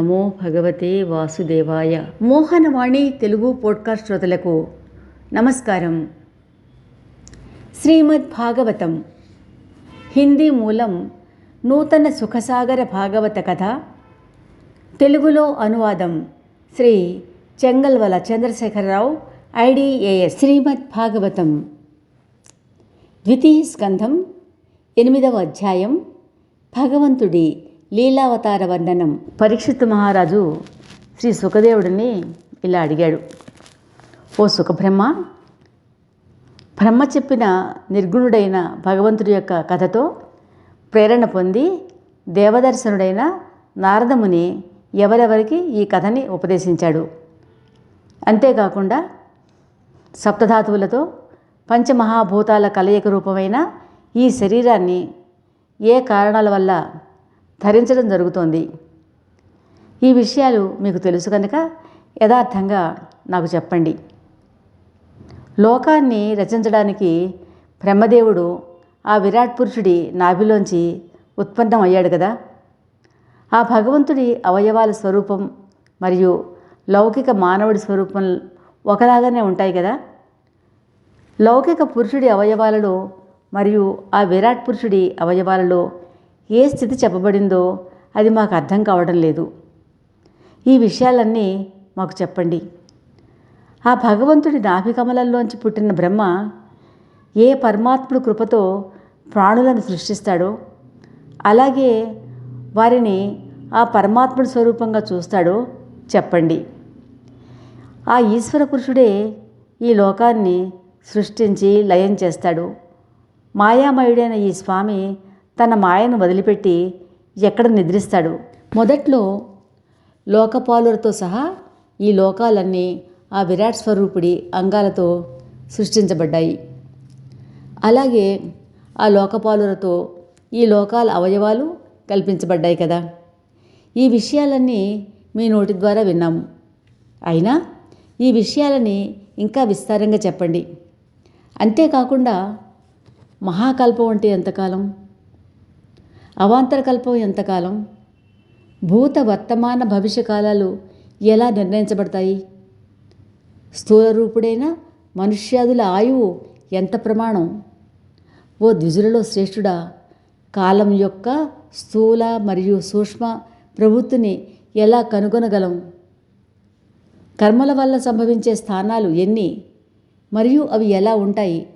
నమో భగవతే వాసుదేవాయ. మోహనవాణి తెలుగు పోడ్కాస్ట్ శ్రోతలకు నమస్కారం. శ్రీమద్ భాగవతం. హిందీ మూలం నూతన సుఖసాగర భాగవత కథ. తెలుగులో అనువాదం శ్రీ చెంగల్వల చంద్రశేఖరరావు ఐడిఏఎస్ శ్రీమద్ భాగవతం. ద్వితీయ స్కంధం ఎనిమిదవ అధ్యాయం భగవంతుడి లీలావతార వర్ణనం. పరీక్షిత్ మహారాజు శ్రీ సుఖదేవుడిని ఇలా అడిగాడు. ఓ సుఖబ్రహ్మ బ్రహ్మ చెప్పిన నిర్గుణుడైన భగవంతుడి యొక్క కథతో ప్రేరణ పొంది దేవదర్శనుడైన నారదముని ఎవరెవరికి ఈ కథని ఉపదేశించాడు. అంతేకాకుండా సప్తధాతువులతో పంచమహాభూతాల కలయిక రూపమైన ఈ శరీరాన్ని ఏ కారణాల వల్ల ధరించడం జరుగుతోంది. ఈ విషయాలు మీకు తెలుసు కనుక యథార్థంగా నాకు చెప్పండి. లోకాన్ని రచించడానికి బ్రహ్మదేవుడు ఆ విరాట్ పురుషుడి నాభిలోంచి ఉత్పన్నం అయ్యాడు కదా. ఆ భగవంతుడి అవయవాల స్వరూపం మరియు లౌకిక మానవుడి స్వరూపం ఒకలాగానే ఉంటాయి కదా. లౌకిక పురుషుడి అవయవాలలో మరియు ఆ విరాట్ పురుషుడి అవయవాలలో ఏ స్థితి చెప్పబడిందో అది మాకు అర్థం కావడం లేదు. ఈ విషయాలన్నీ మాకు చెప్పండి. ఆ భగవంతుడి నాభికమలల్లోంచి పుట్టిన బ్రహ్మ ఏ పరమాత్ముడు కృపతో ప్రాణులను సృష్టిస్తాడో అలాగే వారిని ఆ పరమాత్ముడి స్వరూపంగా చూస్తాడో చెప్పండి. ఆ ఈశ్వర పురుషుడే ఈ లోకాన్ని సృష్టించి లయం చేస్తాడు. మాయామయుడైన ఈ స్వామి తన మాయను వదిలిపెట్టి ఎక్కడ నిద్రిస్తాడు? మొదట్లో లోకపాలులతో సహా ఈ లోకాలన్నీ ఆ విరాట్ స్వరూపుడి అంగాలతో సృష్టించబడ్డాయి. అలాగే ఆ లోకపాలులతో ఈ లోకాల అవయవాలు కల్పించబడ్డాయి కదా. ఈ విషయాలన్నీ మీ నోటి ద్వారా విన్నాము అయినా ఈ విషయాలని ఇంకా విస్తారంగా చెప్పండి. అంతేకాకుండా మహాకల్పం అంటే ఎంతకాలం? అవాంతర కల్పం ఎంతకాలం? భూత వర్తమాన భవిష్య కాలాలు ఎలా నిర్ణయించబడతాయి? స్థూల రూపుడైన మనుష్యాదుల ఆయువు ఎంత ప్రమాణం? ఓ ద్విజులలో శ్రేష్ఠుడా కాలం యొక్క స్థూల మరియు సూక్ష్మ ప్రవృత్తిని ఎలా కనుగొనగలం? కర్మల వల్ల సంభవించే స్థానాలు ఎన్ని? మరియు అవి ఎలా ఉంటాయి?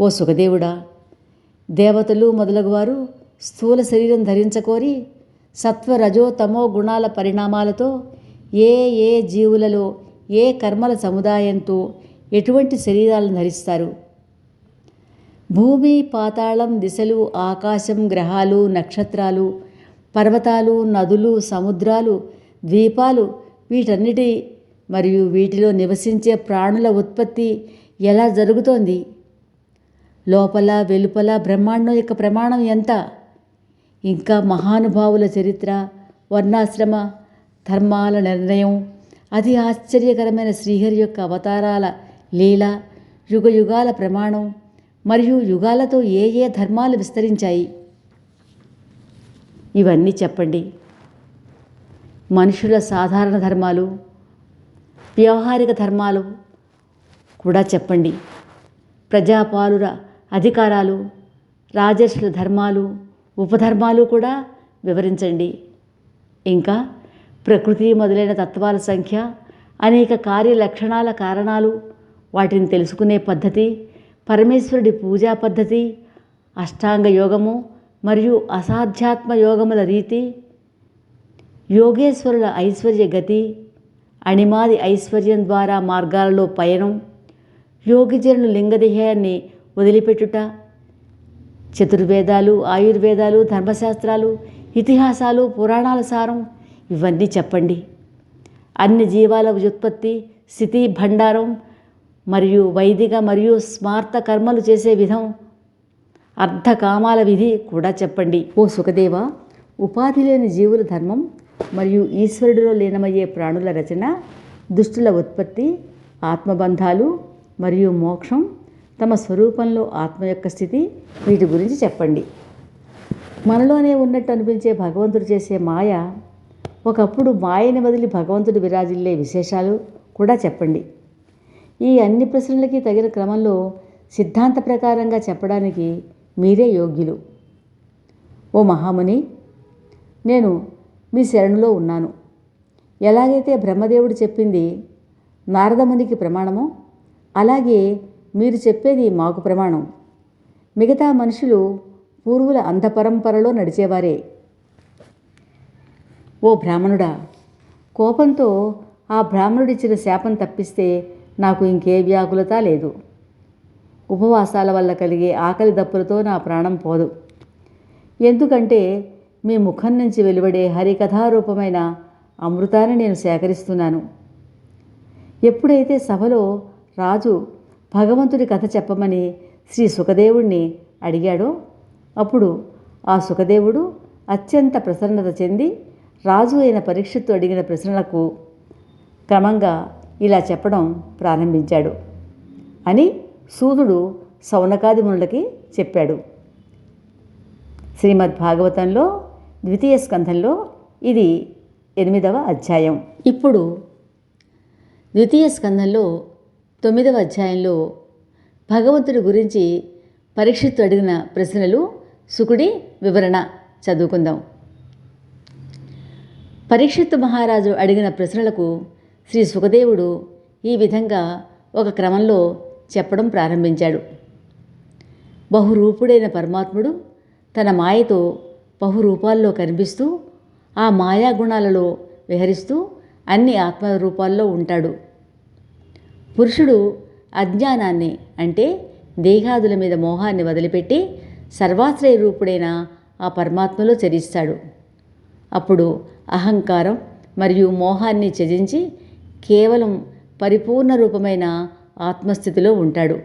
ఓ సుఖదేవుడా దేవతలు మొదలగువారు స్థూల శరీరం ధరించకోరి సత్వ రజో తమో గుణాల పరిణామాలతో ఏ ఏ జీవులలో ఏ కర్మల సముదాయంతో ఎటువంటి శరీరాలను ధరిస్తారు? భూమి పాతాళం దిశలు ఆకాశం గ్రహాలు నక్షత్రాలు పర్వతాలు నదులు సముద్రాలు ద్వీపాలు వీటన్నిటి మరియు వీటిలో నివసించే ప్రాణుల ఉత్పత్తి ఎలా జరుగుతోంది? లోపల వెలుపల బ్రహ్మాండం యొక్క ప్రమాణం ఎంత? ఇంకా మహానుభావుల చరిత్ర వర్ణాశ్రమ ధర్మాల నిర్ణయం అతి ఆశ్చర్యకరమైన శ్రీహరి యొక్క అవతారాల లీల యుగయుగాల ప్రమాణం మరియు యుగాలతో ఏ ఏ ధర్మాలు విస్తరించాయి? ఇవన్నీ చెప్పండి. మనుషుల సాధారణ ధర్మాలు వ్యవహారిక ధర్మాలు కూడా చెప్పండి. ప్రజాపాలుర అధికారాలు రాజర్షుల ధర్మాలు ఉపధర్మాలు కూడా వివరించండి. ఇంకా ప్రకృతి మొదలైన తత్వాల సంఖ్య అనేక కార్యలక్షణాల కారణాలు వాటిని తెలుసుకునే పద్ధతి పరమేశ్వరుడి పూజా పద్ధతి అష్టాంగ యోగము మరియు అసాధ్యాత్మ యోగముల రీతి యోగేశ్వరుల ఐశ్వర్య గతి అణిమాది ఐశ్వర్యం ద్వారా మార్గాలలో పయనం యోగిజనులు లింగదేహాన్ని వదిలిపెట్టుట. చతుర్వేదాలు ఆయుర్వేదాలు ధర్మశాస్త్రాలు ఇతిహాసాలు పురాణాల సారం ఇవన్నీ చెప్పండి. అన్ని జీవాల వ్యుత్పత్తి స్థితి భండారం మరియు వైదిక మరియు స్మార్త కర్మలు చేసే విధం అర్ధకామాల విధి కూడా చెప్పండి. ఓ సుఖదేవ ఉపాధి లేని జీవుల ధర్మం మరియు ఈశ్వరుడిలో లీనమయ్యే ప్రాణుల రచన దుష్టుల ఉత్పత్తి ఆత్మబంధాలు మరియు మోక్షం తమ స్వరూపంలో ఆత్మ యొక్క స్థితి వీటి గురించి చెప్పండి. మనలోనే ఉన్నట్టు అనిపించే భగవంతుడు చేసే మాయ ఒకప్పుడు మాయని వదిలి భగవంతుడు విరాజిల్లే విశేషాలు కూడా చెప్పండి. ఈ అన్ని ప్రశ్నలకి తగిన క్రమంలో సిద్ధాంత ప్రకారంగా చెప్పడానికి మీరే యోగ్యులు. ఓ మహాముని నేను మీ శరణులో ఉన్నాను. ఎలాగైతే బ్రహ్మదేవుడు చెప్పింది నారదమునికి ప్రమాణమో అలాగే మీరు చెప్పేది మాకు ప్రమాణం. మిగతా మనుషులు పూర్వుల అంధపరంపరలో నడిచేవారే. ఓ బ్రాహ్మణుడా కోపంతో ఆ బ్రాహ్మణుడిచ్చిన శాపం తప్పిస్తే నాకు ఇంకే వ్యాకులత లేదు. ఉపవాసాల వల్ల కలిగే ఆకలి దప్పులతో నా ప్రాణం పోదు. ఎందుకంటే మీ ముఖం నుంచి వెలువడే హరికథారూపమైన అమృతాన్ని నేను సేకరిస్తున్నాను. ఎప్పుడైతే సభలో రాజు భగవంతుడి కథ చెప్పమని శ్రీ సుఖదేవుణ్ణి అడిగాడో అప్పుడు ఆ సుఖదేవుడు అత్యంత ప్రసన్నత చెంది రాజు అయిన పరీక్షత్తు అడిగిన ప్రశ్నలకు క్రమంగా ఇలా చెప్పడం ప్రారంభించాడు అని సూదుడు సౌనకాది మునులకి చెప్పాడు. శ్రీమద్ భాగవతంలో ద్వితీయ స్కంధంలో ఇది ఎనిమిదవ అధ్యాయం. ఇప్పుడు ద్వితీయ స్కంధంలో తొమ్మిదవ అధ్యాయంలో భగవంతుడి గురించి పరీక్షిత్తు అడిగిన ప్రశ్నలు సుకుడి వివరణ చదువుకుందాం. పరీక్షిత్తు మహారాజు అడిగిన ప్రశ్నలకు శ్రీ సుఖదేవుడు ఈ విధంగా ఒక క్రమంలో చెప్పడం ప్రారంభించాడు. బహురూపుడైన పరమాత్ముడు తన మాయతో బహురూపాల్లో కనిపిస్తూ ఆ మాయా గుణాలలో విహరిస్తూ అన్ని ఆత్మ రూపాల్లో ఉంటాడు. పురుషుడు అజ్ఞానాన్ని అంటే దేహాదుల మీద మోహాన్ని వదిలిపెట్టి సర్వాశ్రయ రూపుడైన ఆ పరమాత్మలో చరిస్తాడు అప్పుడు అహంకారం మరియు మోహాన్ని త్యజించి కేవలం పరిపూర్ణ రూపమైన ఆత్మస్థితిలో ఉంటాడు.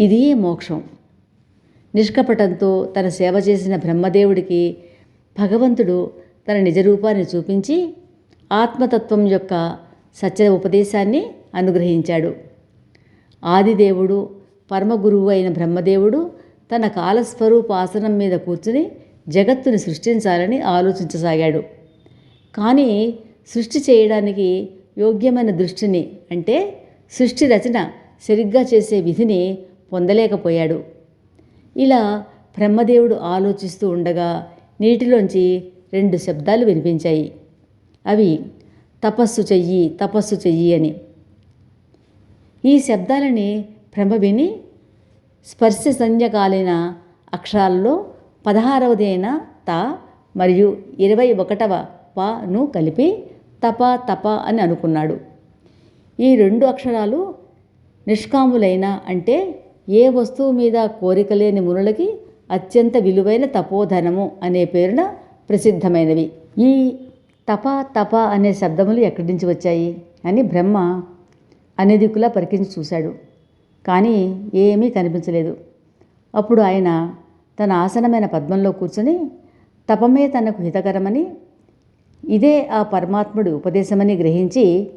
ఇదే మోక్షం. నిష్కపటంతో తన సేవ చేసిన బ్రహ్మదేవుడికి భగవంతుడు తన నిజరూపాన్ని చూపించి ఆత్మతత్వం యొక్క సత్య ఉపదేశాన్ని అనుగ్రహించాడు. ఆదిదేవుడు పరమగురువు అయిన బ్రహ్మదేవుడు తన కాలస్వరూప ఆసనం మీద కూర్చుని జగత్తుని సృష్టించాలని ఆలోచించసాగాడు. కానీ సృష్టి చేయడానికి యోగ్యమైన దృష్టిని అంటే సృష్టి రచన సరిగ్గా చేసే విధిని పొందలేకపోయాడు. ఇలా బ్రహ్మదేవుడు ఆలోచిస్తూ ఉండగా నీటిలోంచి రెండు శబ్దాలు వినిపించాయి. అవి తపస్సు చెయ్యి తపస్సు చెయ్యి అని. ఈ శబ్దాలని భ్రమ విని స్పర్శ సంజ్ఞకాలైన అక్షరాల్లో పదహారవదైన త మరియు ఇరవై ఒకటవ పను కలిపి తప తప అని అనుకున్నాడు. ఈ రెండు అక్షరాలు నిష్కాములైన అంటే ఏ వస్తువు మీద కోరిక లేని మునులకి అత్యంత విలువైన తపోధనము అనే పేరున ప్రసిద్ధమైనవి. ఈ తప తప అనే శబ్దములు ఎక్కడి నుంచి వచ్చాయి అని బ్రహ్మ అన్ని దిక్కులా పరికించి చూశాడు. కానీ ఏమీ కనిపించలేదు. అప్పుడు ఆయన తన ఆసనమైన పద్మంలో కూర్చొని తపమే తనకు హితకరమని ఇదే ఆ పరమాత్ముడి ఉపదేశమని గ్రహించి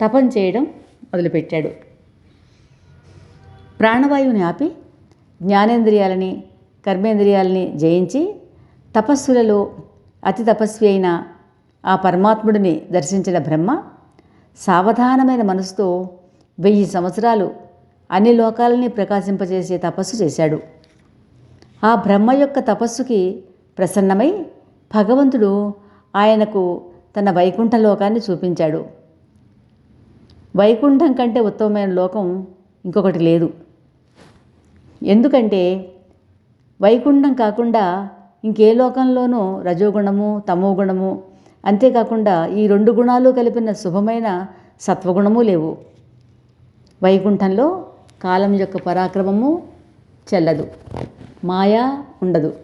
తపం చేయడం మొదలుపెట్టాడు. ప్రాణవాయువుని ఆపి జ్ఞానేంద్రియాలని కర్మేంద్రియాలని జయించి తపస్సులలో అతి తపస్వి అయిన ఆ పరమాత్ముడిని దర్శించిన బ్రహ్మ సావధానమైన మనసుతో వెయ్యి సంవత్సరాలు అన్ని లోకాలని ప్రకాశింపజేసే తపస్సు చేశాడు. ఆ బ్రహ్మ యొక్క తపస్సుకి ప్రసన్నమై భగవంతుడు ఆయనకు తన వైకుంఠ లోకాన్ని చూపించాడు. వైకుంఠం కంటే ఉత్తమమైన లోకం ఇంకొకటి లేదు. ఎందుకంటే వైకుంఠం కాకుండా ఇంకే లోకంలోనూ రజోగుణము తమోగుణము అంతేకాకుండా ఈ రెండు గుణాలు కలిపిన శుభమైన సత్వగుణము లేవు. వైకుంఠంలో కాలం యొక్క పరాక్రమము చెల్లదు. మాయా ఉండదు.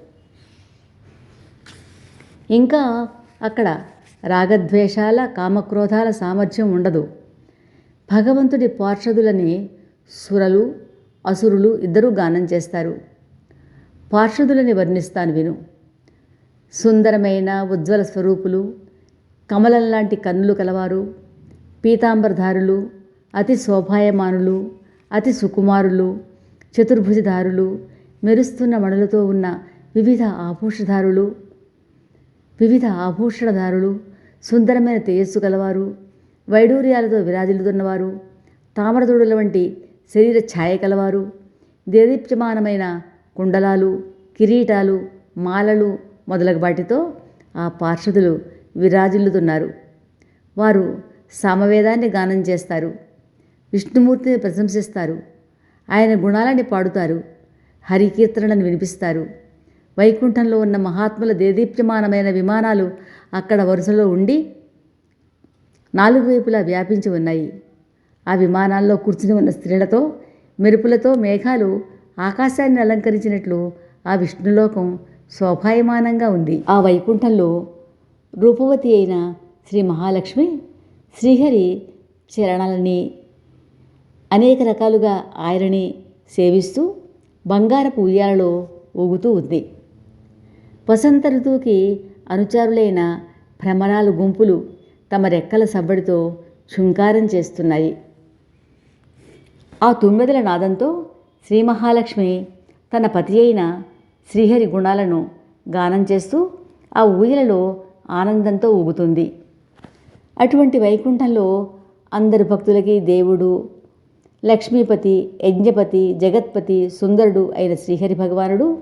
ఇంకా అక్కడ రాగద్వేషాల కామక్రోధాల సామర్థ్యం ఉండదు. భగవంతుడి పార్షదులని సురలు అసురులు ఇద్దరూ గానం చేస్తారు. పార్షదులని వర్ణిస్తాను విను. సుందరమైన ఉజ్వల స్వరూపులు కమలం లాంటి కన్నులు కలవారు. పీతాంబరధారులు అతి శోభాయమానులు అతి సుకుమారులు చతుర్భుజధారులు మెరుస్తున్న మణులతో ఉన్న వివిధ ఆభూషధారులు వివిధ ఆభూషణదారులు సుందరమైన తేజస్సు కలవారు వైడూర్యాలతో విరాజిల్లుతున్నవారు తామరదూడుల వంటి శరీర ఛాయ కలవారు దేదీప్యమానమైన కుండలాలు కిరీటాలు మాలలు మొదలగు వాటితో ఆ పార్షదులు విరాజిల్లుతున్నారు. వారు సామవేదాన్ని గానం చేస్తారు. విష్ణుమూర్తిని ప్రశంసిస్తారు. ఆయన గుణాలని పాడుతారు. హరికీర్తనలను వినిపిస్తారు. వైకుంఠంలో ఉన్న మహాత్ముల దేదీప్యమానమైన విమానాలు అక్కడ వరుసలో ఉండి నాలుగు వైపులా వ్యాపించి ఉన్నాయి. ఆ విమానాల్లో కూర్చుని ఉన్న స్త్రీలతో మెరుపులతో మేఘాలు ఆకాశాన్ని అలంకరించినట్లు ఆ విష్ణులోకం శోభాయమానంగా ఉంది. ఆ వైకుంఠంలో రూపవతి అయిన శ్రీ మహాలక్ష్మి శ్రీహరి చరణాలని అనేక రకాలుగా ఆయనని సేవిస్తూ బంగారపు ఉయ్యాలలో ఊగుతూ ఉంది. వసంత ఋతువుకి అనుచారులైన భ్రమరాలు గుంపులు తమ రెక్కల సబ్బడితో శృంకారం చేస్తున్నాయి. ఆ తుమ్మెదల నాదంతో శ్రీ మహాలక్ష్మి తన పతి అయిన శ్రీహరి గుణాలను గానం చేస్తూ ఆ ఊయలలో ఆనందంతో ఊగుతుంది. అటువంటి వైకుంఠంలో అందరి భక్తులకి దేవుడు లక్ష్మీపతి యజ్ఞపతి జగత్పతి సుందరుడు అయిన శ్రీహరి భగవానుడు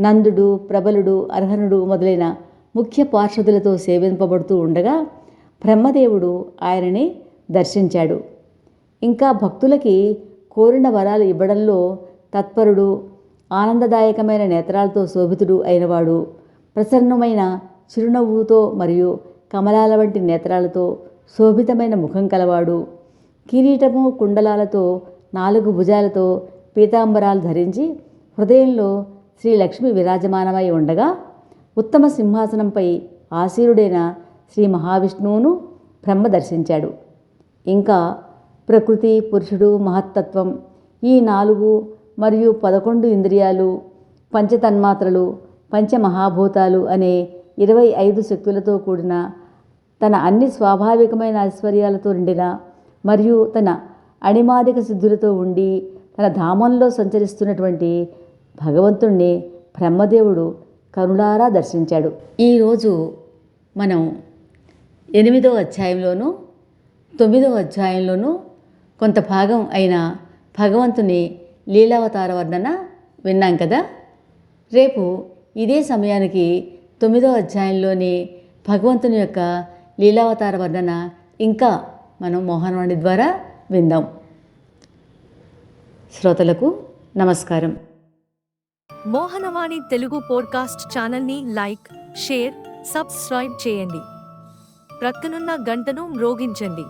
నందుడు ప్రబలుడు అర్హనుడు మొదలైన ముఖ్య పార్షదులతో సేవింపబడుతూ ఉండగా బ్రహ్మదేవుడు ఆయనని దర్శించాడు. ఇంకా భక్తులకి కోరిన వరాలు ఇవ్వడంలో తత్పరుడు ఆనందదాయకమైన నేత్రాలతో శోభితుడు అయినవాడు ప్రసన్నమైన చిరునవ్వుతో మరియు కమలాల వంటి నేత్రాలతో శోభితమైన ముఖం కలవాడు. కిరీటము కుండలాలతో నాలుగు భుజాలతో పీతాంబరాలు ధరించి హృదయంలో శ్రీ లక్ష్మి విరాజమానమై ఉండగా ఉత్తమ సింహాసనంపై ఆసీనుడైన శ్రీ మహావిష్ణువును బ్రహ్మ దర్శించాడు. ఇంకా ప్రకృతి పురుషుడు మహత్తత్వం ఈ నాలుగు మరియు పదకొండు ఇంద్రియాలు పంచతన్మాత్రలు పంచమహాభూతాలు అనే ఇరవై ఐదు శక్తులతో కూడిన తన అన్ని స్వాభావికమైన ఐశ్వర్యాలతో నిండిన మరియు తన అణిమాదిక సిద్ధులతో ఉండి తన ధామంలో సంచరిస్తున్నటువంటి భగవంతుణ్ణి బ్రహ్మదేవుడు కరుణారా దర్శించాడు. ఈరోజు మనం ఎనిమిదో అధ్యాయంలోనూ తొమ్మిదో అధ్యాయంలోనూ కొంత భాగం అయిన భగవంతుని లీలావతార వర్ణన విన్నాం కదా? రేపు ఇదే సమయానికి తొమ్మిదో అధ్యాయంలోని భగవంతుని యొక్క లీలావతార వర్ణన ఇంకా మనం మోహనవాణి ద్వారా విందాం. శ్రోతలకు నమస్కారం. మోహనవాణి తెలుగు పోడ్కాస్ట్ ఛానల్ని లైక్ షేర్ సబ్స్క్రైబ్ చేయండి. ప్రక్కనున్న గంటను మ్రోగించండి.